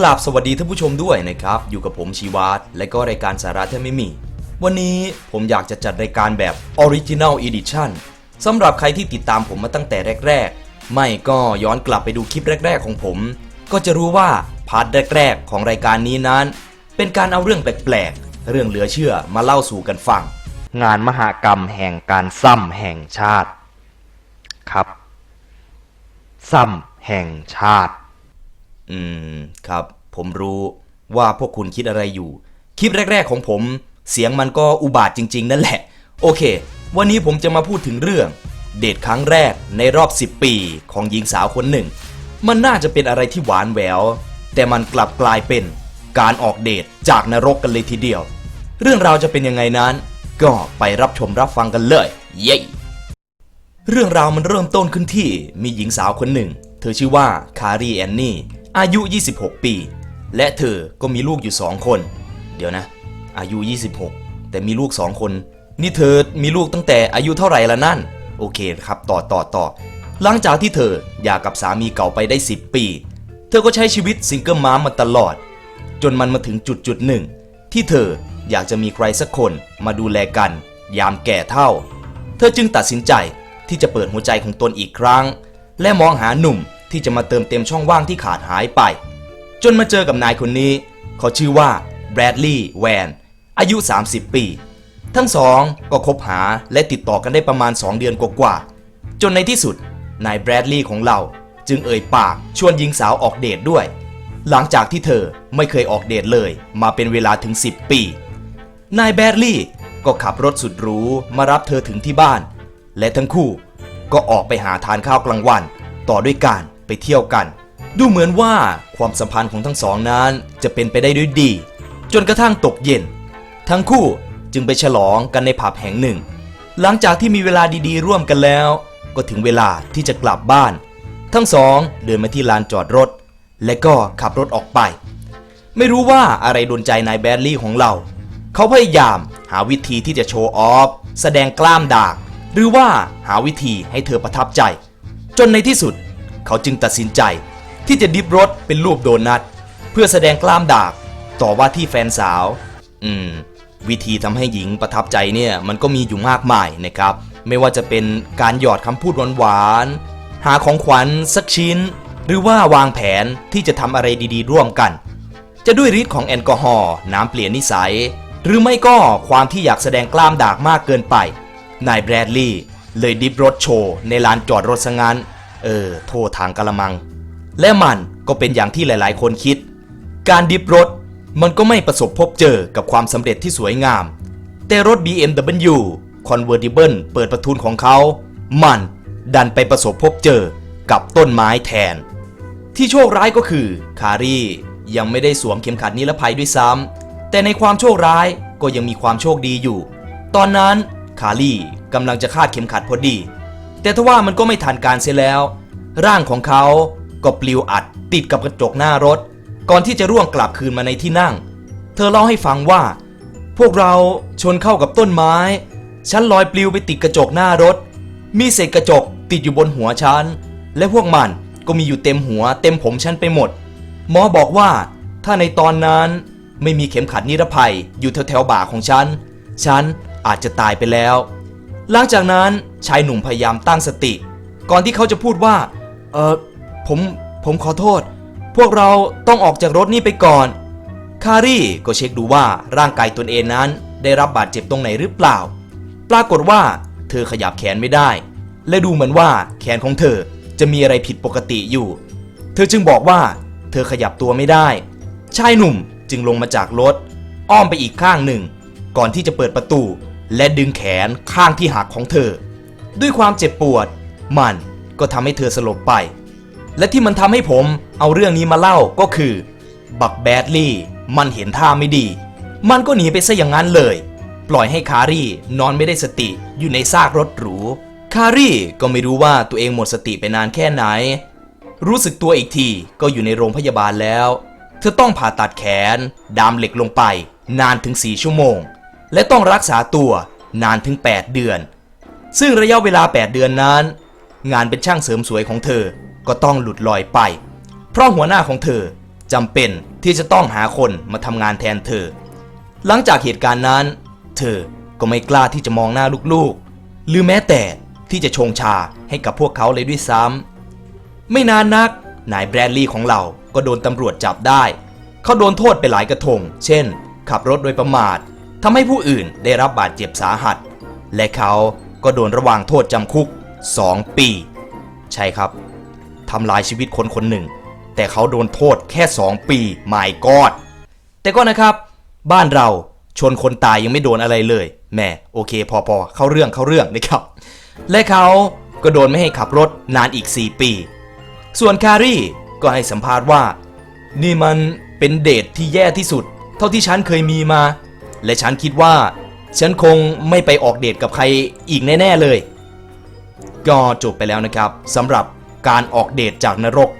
กราบสวัสดีท่านผู้ชมด้วยนะครับ อยู่กับผมชีวาตและก็รายการสาระแทบไม่มี วันนี้ผมอยากจะจัดรายการแบบ Original Edition สำหรับใครที่ติดตามผมมาตั้งแต่แรก ๆ ไม่ก็ย้อนกลับไปดูคลิปแรก ๆ ของผม ก็จะรู้ว่าพาร์ทแรก ๆ ของรายการนี้นั้น เป็นการเอาเรื่องแปลกๆ เรื่องเหลือเชื่อมาเล่าสู่กันฟัง งานมหากรรมแห่งการซ้ำแห่งชาติ ครับซ้ำแห่งชาติ อืม ครับ ผมรู้ว่าพวกคุณคิดอะไรอยู่ คลิปแรก ๆ ของผม เสียงมันก็อุบาทจริง ๆ นั่นแหละ โอเค วันนี้ผมจะมาพูดถึงเรื่อง เดทครั้งแรกในรอบ 10 ปีของหญิงสาวคนหนึ่ง มันน่าจะเป็นอะไรที่หวานแหวว แต่มันกลับกลายเป็นการออกเดทจากนรกกันเลยทีเดียว เรื่องราวจะเป็นยังไงนั้น ก็ไปรับชมรับฟังกันเลย เย้ เรื่องราวมันเริ่มต้นขึ้นที่มีหญิงสาวคนหนึ่ง เธอชื่อว่าคารีแอนนี่ อายุ 26 ปี และเธอก็มีลูกอยู่ 2 คน เดี๋ยวนะ อายุ 26 แต่มีลูก 2 คน นี่เธอมีลูกตั้งแต่อายุเท่าไหร่ละนั่น โอเคครับ ต่อต่อต่อ หลังจากที่เธอหย่ากับสามีเก่าไปได้ 10 ปี เธอก็ใช้ชีวิตซิงเกิลมามมาตลอด จนมันมาถึงจุดจุดหนึ่ง ที่เธออยากจะมีใครสักคนมาดูแลกัน ยามแก่เท่า เธอจึงตัดสินใจที่จะเปิดหัวใจของตนอีกครั้ง และมองหาหนุ่ม ที่จะมาเติมเต็มช่องว่างที่ขาดหายไป จนมาเจอกับนายคนนี้ เขาชื่อว่าแบรดลีย์แวนอายุ 30 ปี ทั้งสองก็คบหาและติดต่อกันได้ประมาณ 2 เดือนกว่าๆจนในที่สุดนายแบรดลีย์ของเราจึงเอ่ยปากชวนหญิงสาวออกเดทด้วย หลังจากที่เธอไม่เคยออกเดทเลยมาเป็นเวลาถึง 10 ปี นายแบรดลี่ก็ขับรถสุดหรูมารับเธอถึงที่บ้าน และทั้งคู่ก็ออกไปหาทานข้าวกลางวัน ต่อด้วยการ ไปเที่ยวกัน ดูเหมือนว่าความสัมพันธ์ของทั้งสองนั้นจะเป็นไปได้ด้วยดี จนกระทั่งตกเย็น ทั้งคู่จึงไปฉลองกันในผับแห่งหนึ่ง หลังจากที่มีเวลาดีๆ ร่วมกันแล้ว ก็ถึงเวลาที่จะกลับบ้าน ทั้งสองเดินมาที่ลานจอดรถ และก็ขับรถออกไป ไม่รู้ว่าอะไรดนใจนายแบดลี่ของเรา เขาพยายามหาวิธีที่จะโชว์ออฟแสดงกล้ามดาก หรือว่าหาวิธีให้เธอประทับใจ จนในที่สุด เขาจึงตัดสินใจที่จะดิฟรถเป็นรูปโดนัทเพื่อแสดงกล้ามดากต่อว่าที่แฟนสาว อืม วิธีทำให้หญิงประทับใจเนี่ยมันก็มีอยู่มากมายนะครับ ไม่ว่าจะเป็นการหยอดคำพูดหวานๆหาของขวัญสักชิ้น หรือว่าวางแผนที่จะทำอะไรดีๆ ร่วมกัน จะด้วยฤทธิ์ของแอลกอฮอล์น้ำเปลี่ยนนิสัย หรือไม่ก็ความที่อยากแสดงกล้ามดากมากเกินไปนายแบรดลีย์เลยดิฟรถโชว์ในลานจอดรถซะงั้น เออ โทษทางกะละมัง และมันก็เป็นอย่างที่หลายๆ คนคิด การดิฟรถ มันก็ไม่ประสบพบเจอกับความสำเร็จที่สวยงาม แต่รถ BMW Convertible เปิดประทุนของเขา มันดันไปประสบพบเจอกับต้นไม้แทน ที่โชคร้ายก็คือ คารียังไม่ได้สวมเข็มขัดนิรภัยด้วยซ้ำแต่ในความโชคร้ายก็ยังมีความโชคดีอยู่ ตอนนั้นคารีกำลังจะคาดเข็มขัดพอดี แต่ทว่ามันก็ไม่ทันการเสียแล้ว ร่างของเขาก็ปลิวอัดติดกับกระจกหน้ารถ ก่อนที่จะร่วงกลับคืนมาในที่นั่ง เธอเล่าให้ฟังว่า พวกเราชนเข้ากับต้นไม้ ฉันลอยปลิวไปติดกระจกหน้ารถ มีเศษกระจกติดอยู่บนหัวฉัน และพวกมันก็มีอยู่เต็มหัวเต็มผมฉันไปหมด หมอบอกว่าถ้าในตอนนั้นไม่มีเข็มขัดนิรภัยอยู่แถวๆบ่าของฉัน ฉันอาจจะตายไปแล้ว หลังจากนั้นชายหนุ่มพยายามตั้งสติ ก่อนที่เขาจะพูดว่า เออผมผมขอโทษ พวกเราต้องออกจากรถนี่ไปก่อน คารีก็เช็คดูว่าร่างกายตนเองนั้น ได้รับบาดเจ็บตรงไหนหรือเปล่า ปรากฏว่าเธอขยับแขนไม่ได้ และดูเหมือนว่าแขนของเธอจะมีอะไรผิดปกติอยู่ เธอจึงบอกว่าเธอขยับตัวไม่ได้ ชายหนุ่มจึงลงมาจากรถ อ้อมไปอีกข้างหนึ่ง ก่อนที่จะเปิดประตู และดึงแขนข้างที่หักของเธอ ด้วยความเจ็บปวด มันก็ทำให้เธอสลบไป และที่มันทำให้ผมเอาเรื่องนี้มาเล่าก็คือ บักแบดลี่มันเห็นท่าไม่ดี มันก็หนีไปซะอย่างนั้นเลย ปล่อยให้คารีนอนไม่ได้สติอยู่ในซากรถหรู คารีก็ไม่รู้ว่าตัวเองหมดสติไปนานแค่ไหน รู้สึกตัวอีกทีก็อยู่ในโรงพยาบาลแล้ว เธอต้องผ่าตัดแขน ดามเหล็กลงไป นานถึง4ชั่วโมง และต้องรักษาตัวนานถึง 8 เดือน ซึ่งระยะเวลา 8 เดือนนั้น งานเป็นช่างเสริมสวยของเธอก็ต้องหลุดลอยไป เพราะหัวหน้าของเธอจำเป็นที่จะต้องหาคนมาทำงานแทนเธอ หลังจากเหตุการณ์นั้น เธอก็ไม่กล้าที่จะมองหน้าลูกๆ หรือแม้แต่ที่จะชงชาให้กับพวกเขาเลยด้วยซ้ำไม่นานนักนายแบรดลีย์ของเราก็โดนตำรวจจับได้ เขาโดนโทษไปหลายกระทง เช่น ขับรถโดยประมาท ทำให้ผู้อื่นได้รับบาดเจ็บสาหัส และเขาก็โดนระวางโทษจำคุก 2 ปี ใช่ครับทำลายชีวิตคนคนหนึ่ง แต่เขาโดนโทษแค่ 2 ปีไม่กอดแต่ก็นะครับ บ้านเราชนคนตายยังไม่โดนอะไรเลยแหม่โอเค พอพอเข้าเรื่องเข้าเรื่องนะครับ และเขาก็โดนไม่ให้ขับรถนานอีก 4 ปี ส่วนคารี่ก็ให้สัมภาษณ์ว่า นี่มันเป็นเดทที่แย่ที่สุด เท่าที่ฉันเคยมีมา และฉันคิดว่า ฉันคงไม่ไปออกเดทกับใครอีกแน่ ๆ เลย ก็จบไปแล้วนะครับสำหรับการออกเดทจากนรก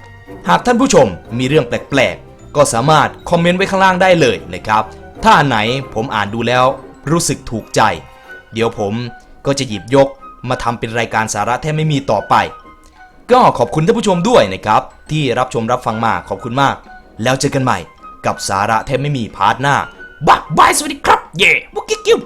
หากท่านผู้ชมมีเรื่องแปลกๆ ก็สามารถคอมเมนต์ไว้ข้างล่างได้เลยนะครับ ถ้าอันไหนผมอ่านดูแล้วรู้สึกถูกใจ เดี๋ยวผมก็จะหยิบยกมาทำเป็นรายการสาระแทบไม่มีต่อไป ก็ขอบคุณท่านผู้ชมด้วยนะครับ ที่รับชมรับฟังมาขอบคุณมาก แล้วเจอกันใหม่กับสาระแทบไม่มีพาร์ทหน้าบักบายสวัสดีครับ เย่บุกกิ๊กกิ๊ว